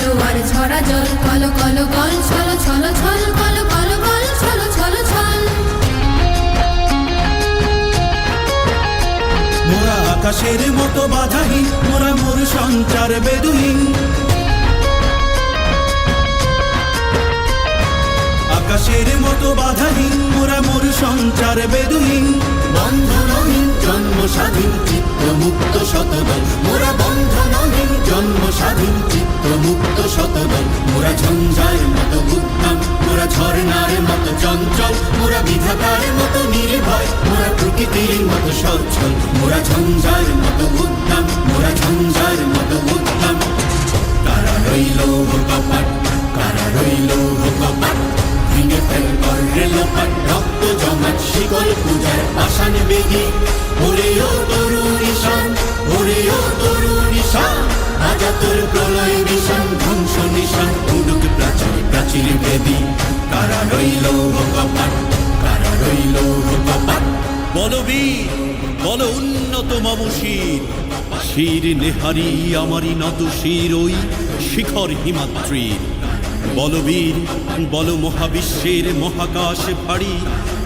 জোয়ার ঝরা জল কল কল গল ছল ছল ছল কল কল গল ছল ছল ছল। মোরা আকাশের মতো বাধাহীন মোরা মোর সঞ্চার বেদুহীন। আকাশের মতো বাধাহীন মোরা মোর সঞ্চার বেদুহীন। বন্ধনহীন জন্ম স্বাধীন চিত্ত মুক্ত শতদল। মোরা বন্ধনহীন জন্ম স্বাধীন চিত্ত মুক্ত শতদল, মোরা ঝঞ্ঝার মতো উদ্যম, মোরা ঝর্ণার মতো চঞ্চল, মোরা বিধাতার মতো নির্ভয়, মোরা প্রকৃতির মতো সচ্ছল, মোরা ঝঞ্ঝার মতো উদ্যম, মোরা ঝঞ্ঝার মতো উদ্যম। কারা রইল কপাট, কারা রইল কপাট, ভেঙে ফেল করলে লোপাট, রক্ত জমাট শিকল পূজার পাষাণ বেদি ওরে ও তরুণ ঈশান ওরে ও তরুণ ঈশান আজা তোর প্রলয় রইল কপাট কারা রইল কপাট বলবীর বল উন্নত মম শির নেহারি আমারই নত শির ওই শিখর হিমাদ্রির। বলবীর বল মহাবিশ্বের মহাকাশ ভারী।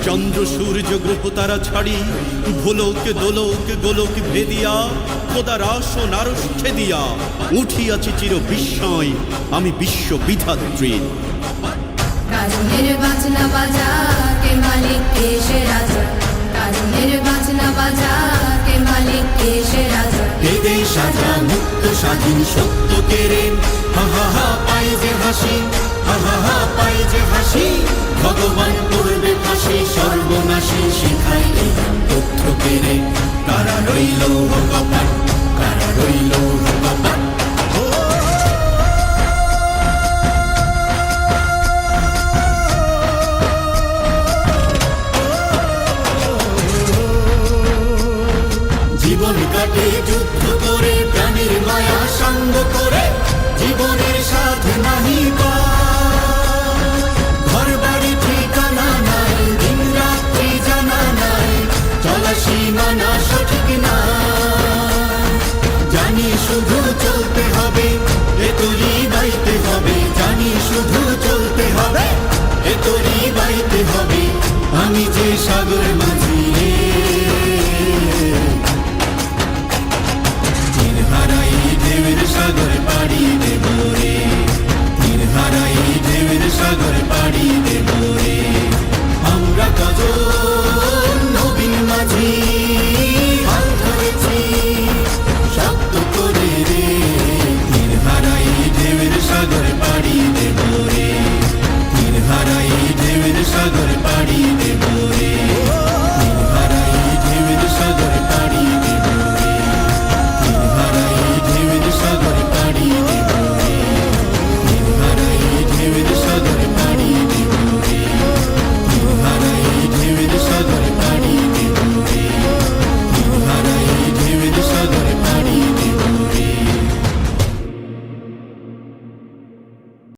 চন্দ্র, সূর্য, গ্রহ তারা ছাড়ি। ভোলক, দোলক, গোলক ভেদিয়া খোদার আসন আরস ছেদিয়া। উঠিয়াছি চির বিস্ময়, আমি বিশ্ব বিধাত্রীর কাজনের বাজনা বাজা, কে মালিক, কে রাজা? কাজনের বাজনা বাজা, কে মালিক, কে সে রাজা? বেদে সাজা মুক্ত, স্বাধীন, সত্য কেড়ে। হা হা হা পাই যে হাসি। হা হা পাই যে হাসি। ভগবান করবে ফাঁসি, সর্বনাশী শিখাই তথ্য কেড়ে। কারা রইল কাটে যুদ্ধ করে, প্রাণের মায়া সঙ্গ করে, জীবনের সাথে নাহি ঘর বাড়ি ঠিকানা নাই, দিন রাত্রি জানা নাই, চলা সীমানা সঠিক না। জানি শুধু চলতে হবে, এ তোরই বাইতে হবে। জানি শুধু চলতে হবে, এ তোরই বাইতে হবে। আমি যে সাগর সাগর পাড়ি দেব।